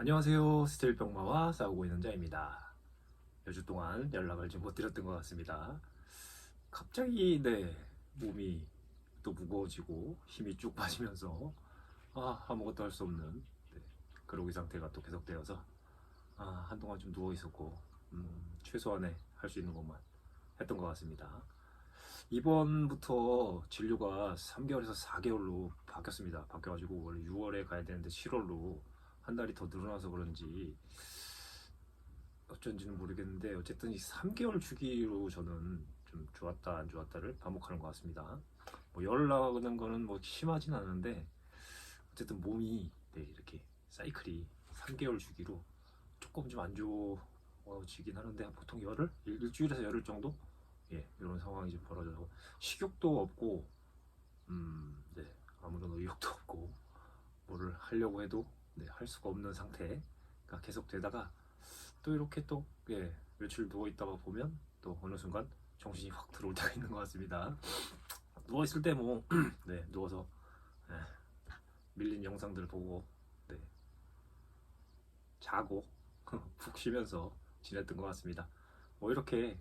안녕하세요. 스틸병마와 싸우고 있는 자입니다. 몇 주 동안 연락을 좀 못 드렸던 것 같습니다. 갑자기 네 몸이 또 무거워지고 힘이 쭉 빠지면서 아 아무것도 할 수 없는 네, 그러기 상태가 또 계속되어서 아 한동안 좀 누워 있었고 음, 최소한의 할 수 있는 것만 했던 것 같습니다. 이번부터 진료가 3개월에서 4개월로 바뀌었습니다. 바뀌어가지고 원래 6월에 가야 되는데 7월로 한 달이 더 늘어나서 그런지 어쩐지는 모르겠는데 어쨌든 이 3개월 주기로 저는 좀 좋았다 안 좋았다를 반복하는 것 같습니다. 뭐열 나가는 거는 뭐 심하진 않은데 어쨌든 몸이 네, 이렇게 사이클이 3개월 주기로 조금 좀 안 좋아지긴 하는데 보통 일- 일주일에서 열흘 정도 예 이런 상황이 좀 벌어져서 식욕도 없고 음, 네 아무런 의욕도 없고 뭐를 하려고 해도 네, 할 수가 없는 상태가 계속 되다가 또 이렇게 또 예, 며칠 누워 있다가 보면 또 어느 순간 정신이 확 들어올 때가 있는 것 같습니다. 누워 있을 때 뭐 네, 누워서 예, 밀린 영상들을 보고 네, 자고 푹 쉬면서 지냈던 것 같습니다. 뭐 이렇게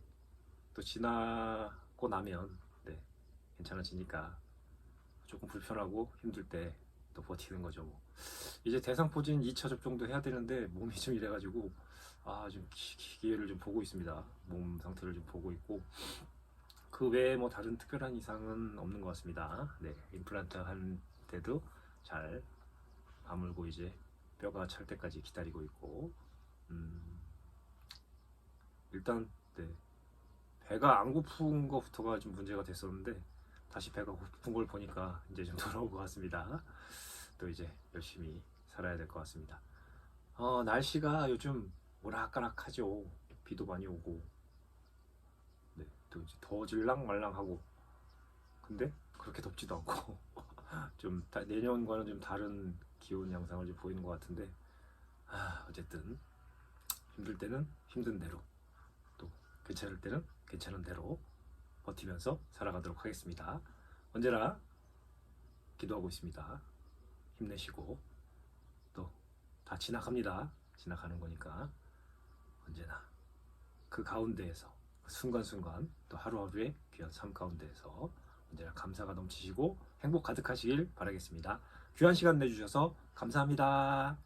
또 지나고 나면 네, 괜찮아지니까 조금 불편하고 힘들 때 또 버티는 거죠. 뭐. 이제 대상포진 2차 접종도 해야 되는데 몸이 좀 이래가지고 아 좀 기회를 좀 보고 있습니다. 몸 상태를 좀 보고 있고 그 외에 뭐 다른 특별한 이상은 없는 것 같습니다. 네, 임플란트 한 때도 잘 아물고 이제 뼈가 찰 때까지 기다리고 있고 음, 일단 네 배가 안 고픈 것부터가 좀 문제가 됐었는데 다시 배가 고픈 걸 보니까 이제 좀 돌아온 것 같습니다. 또 이제 열심히 살아야 될 것 같습니다. 어, 날씨가 요즘 오락가락하죠. 비도 많이 오고, 네, 또 이제 더질랑 말랑하고, 근데 그렇게 덥지도 않고, 좀 다- 내년과는 좀 다른 기온 양상을 좀 보이는 것 같은데, 아, 어쨌든 힘들 때는 힘든 대로, 또 괜찮을 때는 괜찮은 대로 버티면서 살아가도록 하겠습니다. 언제나 기도하고 있습니다. 힘내시고 또 다 지나갑니다. 지나가는 거니까 언제나 그 가운데에서 그 순간순간 또 하루하루의 귀한 삶 가운데에서 언제나 감사가 넘치시고 행복 가득하시길 바라겠습니다. 귀한 시간 내주셔서 감사합니다.